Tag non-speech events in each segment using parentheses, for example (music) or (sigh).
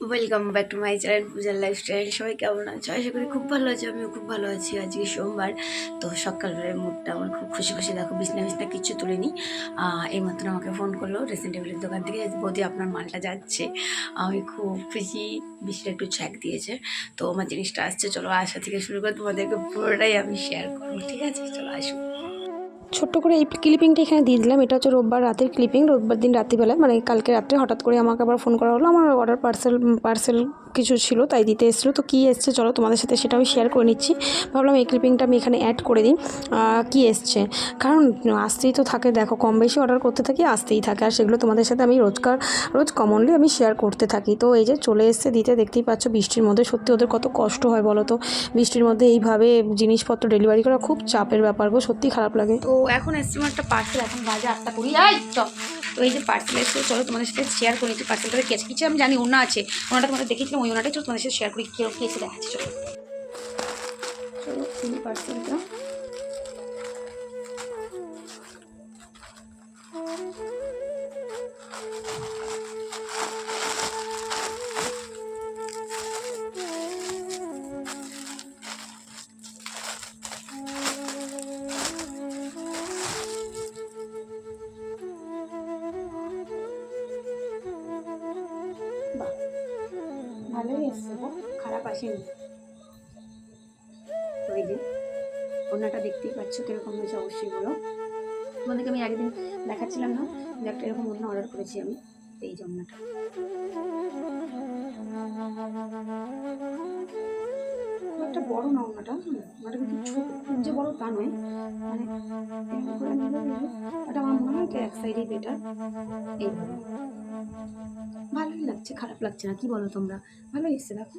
Welcome back to my channel পূজার lifestyle সবাই কেমন আছো? আশা করি খুব ভালো আছো আমিও খুব ভালো আছি আজকে সোমবার। তো সকালবেলার মুডটা আমার খুব খুশি খুশি দেখো বিছনা বিছনা কিচ্ছু তুলিনি। আহ, এই মাত্র আমাকে ফোন করল ড্রেসিং টেবিলের দোকান থেকে বৌদি আপনার মালটা যাচ্ছে। আমি খুব খুশি বৃষ্টিটা একটু ছ্যাক দিয়েছে। তো আমার জিনিসটা আসছে চলো আসা থেকে শুরু করে তোমাদেরকে পুরোটাই আমি শেয়ার করব ঠিক আছে? চলো আসুন। ছোট্ট করে এই ক্লিপিংটা এখানে দিয়ে দিলাম। এটা হচ্ছে রোববার রাতের ক্লিপিং রোববার দিন রাত্রিবেলায় মানে কালকে রাত্রে হঠাৎ করে আমাকে আবার ফোন করা হলো। আমার অর্ডার পার্সেল পার্সেল কিছু ছিল, তাই দিতে এসেছিল। তো কী এসছে চলো তোমাদের সাথে সেটা আমি শেয়ার করে নিচ্ছি। ভাবলাম এই ক্লিপিংটা আমি এখানে অ্যাড করে দিই। কী এসছে? কারণ আসতেই তো থাকে, দেখো কম বেশি অর্ডার করতে থাকি, আসতেই থাকে। আর সেগুলো তোমাদের সাথে আমি রোজকার, রোজ কমনলি আমি শেয়ার করতে থাকি। তো এই যে চলে এসছে, দিতে দেখতেই পাচ্ছ বৃষ্টির মধ্যে। সত্যি ওদের কত কষ্ট হয় বলো তো? বৃষ্টির মধ্যে এইভাবে জিনিসপত্র ডেলিভারি করা খুব চাপের ব্যাপার গো সত্যি খারাপ লাগে। তো এখন এসছে আমার একটা পার্সেল এখন বাজে আটটা চ তো এই যে পার্সেল এসে চলো তোমাদের সাথে শেয়ার করে নিচ্ছি। পার্সেলটা কি আছে কিছু আমি জানি ওনা আছে। ওনাটা তোমাদের দেখেছিলাম ওই ওনাটাই চলো তোমাদের সাথে শেয়ার করি কেউ কি এসে দেখাচ্ছি, চলো। চলো পার্সেলটা আসেনি এই যে ওনাটা দেখতেই পাচ্ছ কীরকম হয়েছে অবশ্যই বলো। তোমাদেরকে আমি একদিন দেখাচ্ছিলাম না, যে একটা এরকম অন্য অর্ডার করেছি আমি, এই যে ওনাটা একটা বড় না ওনাটা ওনাটা কিন্তু ছোট যে বড় তা নয় মানে এটা আমার মনে হয় এক সাইডেই বেটার এইভাবে। ভালোই লাগছে, খারাপ লাগছে না, কি বলো তোমরা? ভালোই এসছে, দেখো।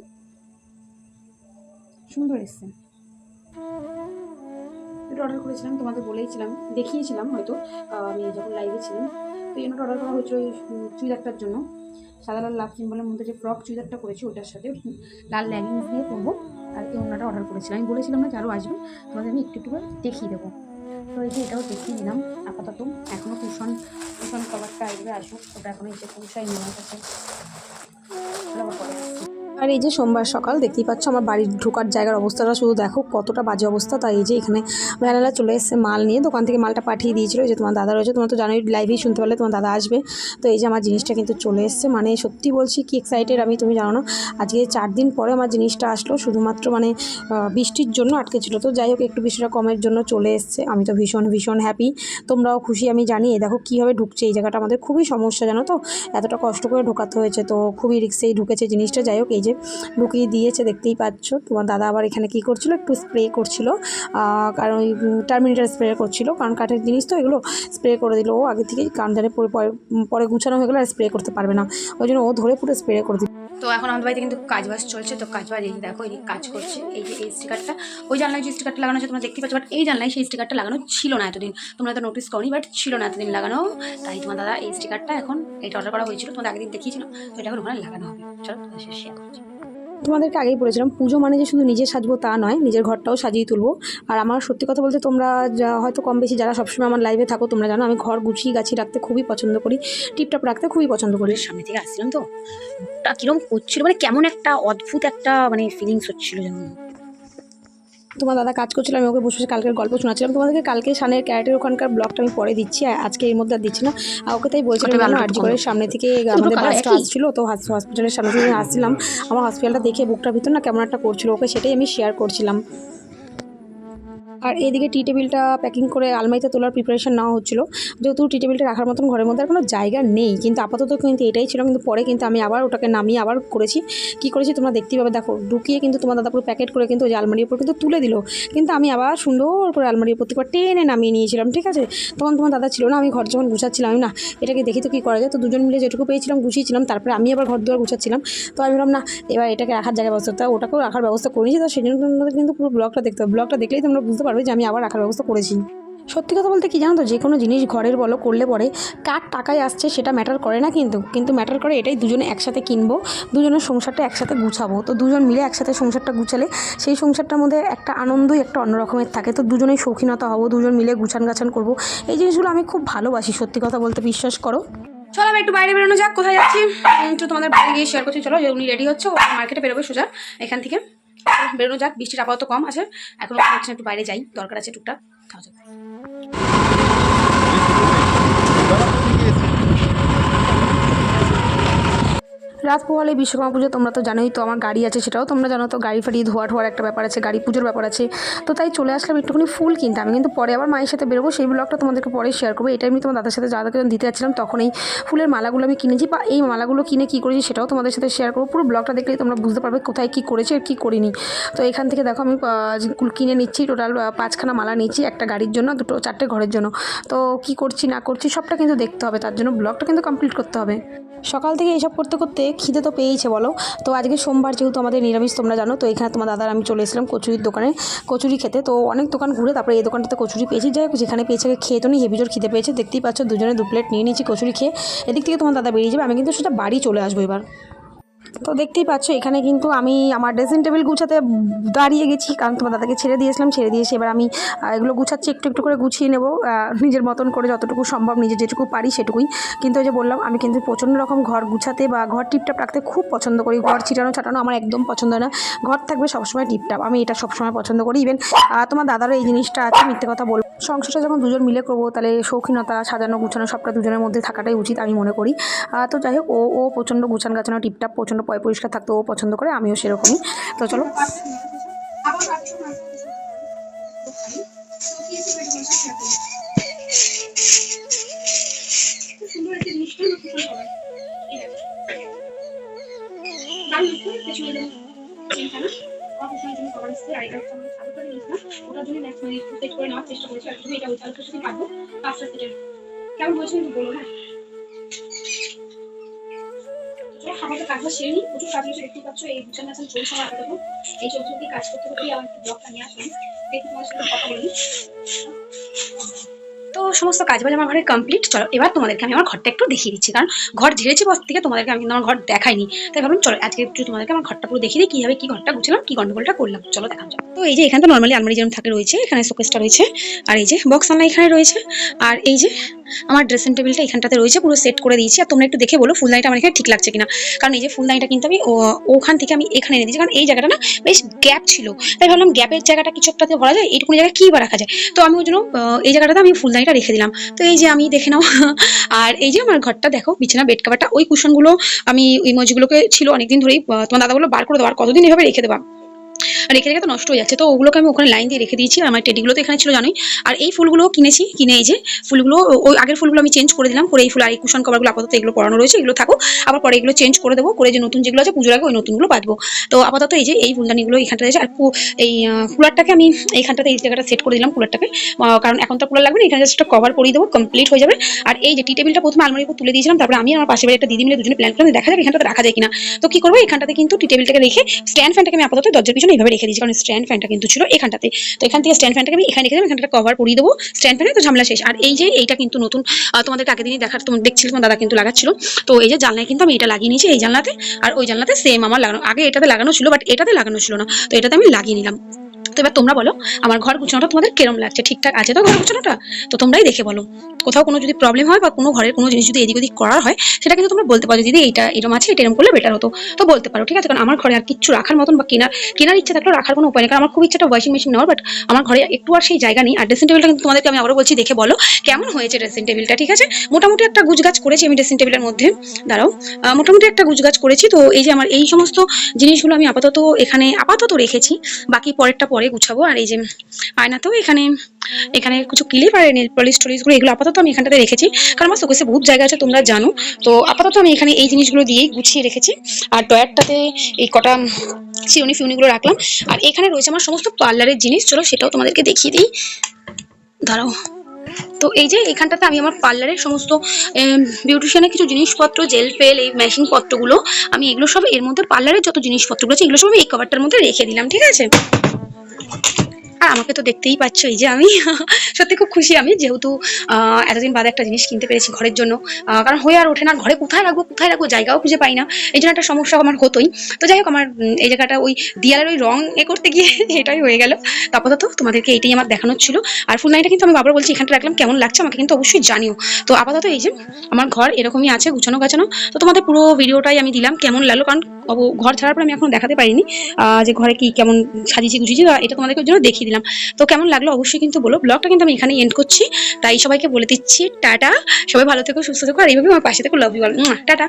সুন্দর এসছে। এটা অর্ডার করেছিলাম তোমাদের বলেইছিলাম দেখিয়েছিলাম হয়তো আমি যখন লাইভে ছিলাম। তো এই অর্ডার করা হয়েছিল উম, চুড়িদারটার জন্য। সাদা লাল লাভ সিম্বলের মধ্যে যে ফ্রক চুড়িদারটা করেছি ওটার সাথে লাল লেগিংস দিয়ে পরবো। আর এই ওনাটা অর্ডার করেছিলাম। আমি বলেছিলাম না যে আরও আসবে তোমাদের আমি একটু একটু করে দেখিয়ে দেবো। তো এই যে এটাও দেখিয়ে দিলাম আপাতত এখনও কুশন কুশন কভারটা আসবে আসুক ওটা এখনও এসে পৌঁছায় নিয়ে আমার কাছে আর এই যে সোমবার সকাল, দেখতেই পাচ্ছ আমার বাড়ির ঢোকার জায়গার অবস্থাটা। শুধু দেখো কতটা বাজে অবস্থা, তাই এই যে এখানে ভ্যানালা চলে এসেছে, মাল নিয়ে দোকান থেকে মালটা পাঠিয়ে দিয়েছিল। যে তোমার দাদা রয়েছে, তোমার তো জানোই লাইভেই শুনতে পারলে তোমার দাদা আসবে। তো এই যে আমার জিনিসটা কিন্তু চলে এসেছে। মানে সত্যি বলছি, কি এক্সাইটেড আমি তুমি জানো না। আজকে চার দিন পরে আমার জিনিসটা আসলো, শুধুমাত্র মানে বৃষ্টির জন্য আটকে ছিল তো যাই হোক, একটু বৃষ্টিটা কমের জন্য চলে এসেছে। আমি তো ভীষণ ভীষণ হ্যাপি তোমরাও খুশি, আমি জানি। দেখো কীভাবে ঢুকছে এই জায়গাটা। আমাদের খুবই সমস্যা, জানো তো? এতটা কষ্ট করে ঢোকাতে হয়েছে, তো খুবই রিক্সেই ঢুকেছে জিনিসটা। যাই হোক, এই যে ঢুকিয়ে দিয়েছে, দেখতেই পাচ্ছ। তোমার দাদা আবার এখানে কি করছিল? একটু স্প্রে করছিল। কারণ ওই টার্মিনেটার স্প্রে করছিল। কারণ কাঠের জিনিস তো এগুলো স্প্রে করে দিল। ও আগে থেকেই কারণ জানে পরে পরে গুছানো হয়ে গেলে আর স্প্রে করতে পারবে না। ওই জন্য ও ধরে পুরো স্প্রে করে দিল। তো এখন আমাদের বাড়িতে কিন্তু কাজ বাজ চলছে, তো কাজ বাজ এই দেখো, এই কাজ করছে, এই যে এই স্টিকারটা ওই জানলায় যে স্টিকারটা লাগানো আছে, তোমরা দেখতে পাচ্ছ বাট এই জানলায় সেই স্টিকারটা লাগানো ছিল না এতদিন। তোমরা তো নোটিস করনি বাট ছিল না এতদিন লাগানো। তাই তোমার দাদা এই স্টিকারটা এখন এটা অর্ডার করা হয়েছিল, তোমাদের আগের দিন দেখিয়েছিলাম তো এটা এখন ওখানে লাগানো হবে। চলো শেয়ার করছি। তোমাদেরকে আগেই বলেছিলাম, পুজো মানে যে শুধু নিজে সাজবো তা নয়, নিজের ঘরটাও সাজিয়ে তুলবো। আর আমার সত্যি কথা বলতে তোমরা হয়তো কম বেশি যারা সবসময় আমার লাইভে থাকো, তোমরা জানো আমি ঘর গুছিয়ে গাছিয়ে রাখতে খুবই পছন্দ করি, টিপটাপ রাখতে খুবই পছন্দ করি। সামনে থেকে আসছিলাম তো? কীরকম করছিল মানে কেমন একটা অদ্ভুত একটা মানে ফিলিংস হচ্ছিল যেমন তোমার দাদা কাজ করছিলাম আমি ওকে বসে বসে কালকের গল্প শোনাচ্ছিলাম। তোমাদেরকে কালকে সানের ক্যারেটের ওখানকার ব্লগটা আমি পরে দিচ্ছি আজকে এর মধ্যে আর দিচ্ছি না। ওকে তাই বলছিলাম কেন আর্জি করে সামনে থেকে আমাদের বাসটা আসছিল তো হসপিটালের সামনে থেকে আসছিলাম। আমার হসপিটালটা দেখে বুকটার ভিতর না কেমন একটা করছিল ওকে সেটাই আমি শেয়ার করছিলাম। আর এইদিকে টি টেবিলটা প্যাকিং করে আলমারিতে তোলার প্রিপারেশন নেওয়া হচ্ছিল। যেহেতু টি টেবিলটা রাখার মতন ঘরের মধ্যে আর কোনো জায়গা নেই, কিন্তু আপাতত কিন্তু এটাই ছিল, কিন্তু পরে কিন্তু আমি আবার ওটাকে নামিয়ে আবার করেছি। কি করেছি তোমরা দেখতেই পাবে, দেখো, ঢুকিয়ে কিন্তু তোমার দাদা পুরো প্যাকেট করে কিন্তু ওই আলমারির উপর কিন্তু তুলে দিল। কিন্তু আমি আবার সুন্দর করে আলমারির উপর থেকে টেনে নামিয়ে নিয়েছিলাম, ঠিক আছে? তখন তোমার দাদা ছিল না, আমি ঘর যখন গুছাচ্ছিলাম, আমি না, এটাকে দেখি তো কী করা যায়? তো দুজন মিলে যেটুকু পেয়েছিলাম, গুছিয়েছিলাম, তারপরে আমি আবার ঘর দুয়ার গুছাচ্ছিলাম। তো আমি ভাবলাম, না, এবার এটাকে রাখার জায়গা ব্যবস্থা ওটাকেও রাখার ব্যবস্থা করে নিয়েছি তো সেই জন্য কিন্তু পুরো ব্লগটা দেখতে হবে। ব্লগটা দেখলেই তোমরা বুঝতে পারবে যে আমি আবার রাখার ব্যবস্থা করেছি। সত্যি কথা বলতে কি জানো তো? যে কোনো জিনিস ঘরের বলো, করলে পরে কার টাকায় আসছে সেটা ম্যাটার করে না কিন্তু। কিন্তু ম্যাটার করে এটাই দুজনে একসাথে কিনবো, দুজনের সংসারটা একসাথে গুছাবো। তো দুজন মিলে একসাথে সংসারটা গুছালে সেই সংসারটার মধ্যে একটা আনন্দই একটা অন্য রকমের থাকে। তো দুজনেই শৌখিনতা হব, দুজন মিলে গুছান গাছান করব। এই জিনিসগুলো আমি খুব ভালোবাসি, সত্যি কথা বলতে বিশ্বাস করো। চলো আমি একটু বাইরে বেরোনো যাক, কোথায় যাচ্ছি? একটু তোমাদের বাইরে গিয়ে শেয়ার করছি। চলো, যে উনি রেডি হচ্ছে মার্কেটে বেরোবে সোজা এখান থেকে। বেরোনো যাক, বৃষ্টির আপাতত কম আছে এখন একটু বাইরে যাই, দরকার আছে টুকটাক খাওয়া যাক। রাত পোহালে বিশ্বকর্মা পুজো তোমরা তো জানোই, তো আমার গাড়ি আছে সেটাও তোমরা জানো, তো গাড়ি ফাড়ি ধোয়া ঠোয়ার একটা ব্যাপার আছে, গাড়ি পুজোর ব্যাপার আছে। তো তাই চলে আসলাম, একটুখানি ফুল কিনতে। আমি কিন্তু পরে আবার মায়ের সাথে বেরোবো, সেই ব্লগটা তোমাদেরকে পরে শেয়ার করব। এটা আমি তোমার দাদার সাথে যখন দিতে যাচ্ছিলাম তখন এই ফুলের মালাগুলো আমি কিনেছি, বা এই মালাগুলো কিনে কী করেছি সেটাও তোমাদের সাথে শেয়ার করব। পুরো ব্লগটা দেখলেই তোমরা বুঝতে পারবে কোথায় কী করেছি আর কী করিনি। তো এখান থেকে দেখো আমি কিনে নিচ্ছি টোটাল পাঁচখানা মালা নিচ্ছি একটা গাড়ির জন্য, দুটো, চারটে ঘরের জন্য। তো কি করছি, না করছি সবটা কিন্তু দেখতে হবে, তার জন্য ব্লগটা কিন্তু কমপ্লিট করতে হবে। সকাল থেকে এইসব করতে করতে খিদে তো পেয়েইছে, বলো। তো আজকে সোমবার যেহেতু আমাদের নিরামিষ, তোমরা জানো, তো এখানে তোমার দাদার আমি চলে এসেছিলাম কচুরির দোকানে, কচুরি খেতে। তো অনেক দোকান ঘুরে তারপরে এই দোকানটাতে কচুরি পেয়েছি। যাই যেখানে পেয়েছে খেয়ে তো নি, হেভি জোর খিদে পেয়েছে। দেখতেই পাচ্ছ, দুজনে দু প্লেট নিয়ে নিয়েছি কচুরি খেয়ে। এদিক থেকে তোমার দাদা বেরিয়ে যাবে, আমি কিন্তু সেটা বাড়ি চলে আসব এবার। তো দেখতেই পাচ্ছ, এখানে কিন্তু আমি আমার ড্রেসিং টেবিল গুছাতে দাঁড়িয়ে গেছি, কারণ তোমার দাদাকে ছেড়ে দিয়েছিলাম, ছেড়ে দিয়েছি এবার আমি এগুলো গুছাচ্ছি, একটু একটু করে গুছিয়ে নেব নিজের মতন করে যতটুকু সম্ভব, নিজে যেটুকু পারি সেটুকুই। কিন্তু ওই যে বললাম, আমি কিন্তু প্রচণ্ড রকম ঘর গুছাতে বা ঘর টিপটাপ রাখতে খুব পছন্দ করি, ঘর ছিটানো, ছাটানো আমার একদম পছন্দ না। ঘর থাকবে সবসময় টিপটাপ, আমি এটা সবসময় পছন্দ করি। ইভেন তোমার দাদারও এই জিনিসটা আছে, মিথ্যে কথা বলব সংসারটা যখন দুজন মিলে করব, তাহলে শৌখিনতা, সাজানো, গুছানো সবটা দুজনের মধ্যে থাকাটাই উচিত, আমি মনে করি। তো যাই হোক, ও ও প্রচণ্ড গুছান গাছানো টিপটাপ প্রচণ্ড পয় পরিষ্কার থাকতে ও পছন্দ করে, আমিও সেরকমই। তো চলো। কেমন হয়েছে? একটু বলো হ্যাঁ। আমাদের কাজটা সেরে নিই প্রচুর কাজ হয়েছে দেখতে পাচ্ছ, এই গুছান গাছান চলছে আমার আপাতত। এই চলছে দিয়ে কাজ করতে করতেই আমার একটু ব্লগটা নিয়ে আসলাম দেখি তোমার সাথে কথা বলি। তো সমস্ত কাজ বাজ আমার ঘরে কমপ্লিট চলো, এবার তোমাদেরকে আমি আমার ঘরটা একটু দেখিয়ে দিচ্ছি। কারণ ঘর ঝেড়েছি বস থেকে, তোমাদেরকে আমি কিন্তু আমার ঘর দেখাইনি। তাই ভাবলাম, চলো, আজকে একটু তোমাদেরকে আমার ঘরটা পুরো দেখিয়ে দিই, কীভাবে কী ঘরটা গুছালাম, কী গন্ডগোলটা করলাম। চলো দেখাম যাক। তো এই যে এখানে তো নর্মালি আলমারি যেরকম থাকে রয়েছে, এখানে শোকেসটা রয়েছে। আর এই যে বক্স আলনা এখানে রয়েছে। আর এই যে আমার ড্রেসিং টেবিলটা এখানটাতে রয়েছে, পুরো সেট করে দিয়েছি। আর তোমরা একটু দেখে বলো ফুলদানিটা আমার এখানে ঠিক লাগছে কিনা। কারণ এই যে ফুলদানিটা কিন্তু আমি ওখান থেকে আমি এখানে এনে দিয়েছি কারণ এই জায়গাটা না বেশ গ্যাপ ছিল। তাই ভাবলাম গ্যাপের জায়গাটা কিছু একটাতে ভরা যায় এইটুকু জায়গায় কী বা রাখা যায়? তো আমি ওই জন্য এই জায়গাটাতে আমি ফুলদানিটা রেখে দিলাম। তো এই যে আমি দেখে নাও, (laughs) আর এই যে আমার ঘরটা দেখো, বিছানা বেড কাভারটা ওই কুশনগুলো আমি, ওই মজগুলোকে ছিল অনেকদিন ধরেই তোমার দাদাগুলো বার করে দেবো আর কতদিন এভাবে রেখে আর রেখে রেখে তো নষ্ট হয়ে যাচ্ছে। তো ওগুলোকে আমি ওখানে লাইন দিয়ে রেখে দিয়েছি, আমার টেডিগুলো তো এখানে ছিল, জানোই। আর এই ফুলগুলো কিনেছি, কিনে এই যে ফুলগুলো ওই আগের ফুলগুলো আমি চেঞ্জ করে দিলাম, করে এই ফুল আর এই কুশন কভারগুলো আপাতত এগুলো পড়ানো রয়েছে, এগুলো থাকো। আবার পরে এগুলো চেঞ্জ করে দেবো, করে যে নতুন যেগুলো আছে পুজোর আগে ওই নতুনগুলো বাঁধবো। তো আপাতত এই যে এই ফুলদানিগুলো এখানটা রয়েছে, আর এই কুলারটাকে আমি এইখানটাতে এই জায়গাটা সেট করে দিলাম কুলারটাকে। কারণ এখন তো কুলার লাগবে না, এখানে জাস্ট একটা কভার করিয়ে দেবো কমপ্লিট হয়ে যাবে। আর এই যে টি টেবিলটা প্রথমে আলমারির উপর তুলে দিয়েছিলাম, তারপরে আমি আমার পাশে বাড়ির একটা দিদি মিলে দুজনে প্ল্যান করলাম দেখা যাবে এখানটাতে রাখা যায় কিনা। তো কি করব, এখানটাতে কিন্তু টি টেবিলটাকে রেখে স্ট্যান্ড ফ্যানটাকে আমি আপাতত দরজার পিছনে এইভাবে রেখে দিয়েছি। কারণ স্ট্যান্ড ফ্যানটা কিন্তু ছিল এখানটাতে। তো এখান থেকে স্ট্যান্ড ফ্যানটাকে আমি এখানে রেখে দেবো এখানটা কভার করিয়ে দেবো। স্ট্যান্ড ফ্যানে তো ঝামেলা শেষ। আর এই যে এইটা কিন্তু নতুন তোমাদের তোমাদেরকে আগে দিনই দেখার, তোমার দেখছিল, তোমার দাদা কিন্তু লাগাচ্ছিল। তো এই যে জানলায় কিন্তু আমি এটা লাগিয়ে নিয়েছি, এই জানলাতে। আর ওই জানলাতে সেম আমার লাগানো, আগে এটাতে লাগানো ছিল বাট এটাতে লাগানো ছিল না। তো এটাতে আমি লাগিয়ে নিলাম। তো এবার তোমরা বলো, আমার ঘর গুছানোটা তোমাদের কেরম লাগছে? ঠিকঠাক আছে তো ঘর গুছানোটা? তো তোমরাই দেখে বলো। কোথাও কোনো যদি প্রবলেম হয় বা কোনো ঘরের কোনো জিনিস যদি এদিক ওদিক করার হয়, সেটা কিন্তু তোমরা বলতে পারো দিদি, এইটা এরম আছে, এটা এরম করলে বেটার হতো। তো বলতে পারো, ঠিক আছে? কারণ আমার ঘরে আর কিচ্ছু রাখার মতন বা কেনার কেনার ইচ্ছা থাকলেও রাখার কোনো উপায় নেই। কারণ আমার খুব ইচ্ছাটা ওয়াশিং মেশিন নেওয়ার বাট আমার ঘরে একটু আর সেই জায়গা নেই। আর ড্রেসিং টেবিলটা কিন্তু তোমাদেরকে আমি আবারও বলছি, দেখে বলো কেমন হয়েছে ড্রেসিং টেবিলটা ঠিক আছে? মোটামুটি একটা গুজগাছ করেছি আমি ড্রেসিং টেবিলের মধ্যে। দাঁড়াও। মোটামুটি একটা গুজগাছ করেছি। তো এই যে আমার এই সমস্ত জিনিসগুলো আমি আপাতত এখানে আপাতত রেখেছি। বাকি পরেরটা পরে গুছাবো আর এই যে আয়নাতেও এখানে এখানে কিছু ক্লিপ আর নেল পলিশ টলিশগুলো এগুলো আপাতত আমি এখানটাতে রেখেছি। কারণ আমার শোকেসে বহুত জায়গা আছে, তোমরা জানো। তো আপাতত আমি এখানে এই জিনিসগুলো দিয়েই গুছিয়ে রেখেছি। আর টয়ারটাতে এই কটা চিউনি ফিউনিগুলো রাখলাম। আর এখানে রয়েছে আমার সমস্ত পার্লারের জিনিস। চলো সেটাও তোমাদেরকে দেখিয়ে দিই। দাঁড়াও। তো এই যে এখানটাতে আমি আমার পার্লারের সমস্ত বিউটিশিয়ানের কিছু জিনিসপত্র জেল ফেল এই মেশিন পত্রগুলো, আমি এগুলো সব এর মধ্যে পার্লারের যত জিনিসপত্রগুলো আছে, এগুলো সব আমি এই কভারটার মধ্যে রেখে দিলাম, ঠিক আছে? আর আমাকে তো দেখতেই পাচ্ছ এই যে আমি। সত্যি খুব খুশি আমি যেহেতু এতদিন বাদে একটা জিনিস কিনতে পেরেছি ঘরের জন্য। কারণ হয়ে আর ওঠে না ঘরে কোথায় রাখব কোথায় রাখব, জায়গাও খুঁজে পাই না। এই জন্য একটা সমস্যা আমার হতোই। তো যাই হোক, আমার এই জায়গাটা ওই দিয়ালের ওই রং এ করতে গিয়ে (laughs) এটাই হয়ে গেল। তো আপাতত তোমাদেরকে এইটাই আমার দেখানোর ছিল। আর ফুল ফুলদানিটা কিন্তু আমি বাবার বলছি, এখানটা রাখলাম, কেমন লাগছে আমাকে কিন্তু অবশ্যই জানিও। তো আপাতত এই যে, আমার ঘর এরকমই আছে গুছানো গাছানো তো তোমাদের পুরো ভিডিওটাই আমি দিলাম, কেমন লাগল? কারণ ঘর ছাড়ার পর আমি এখন দেখাতে পারিনি। যে ঘরে কি কেমন সাজিয়েছি, গুছিয়েছি এটা তোমাদেরকে জন্য দেখিয়ে দিলাম। তো কেমন লাগল অবশ্যই কিন্তু বলো। ব্লগটা কিন্তু আমি এখানে এন্ড করছি। তাই সবাইকে বলে দিচ্ছি, টাটা। সবাই ভালো থেকো, সুস্থ থেকো, আর এইভাবে আমার পাশে থেকো। Love you tata.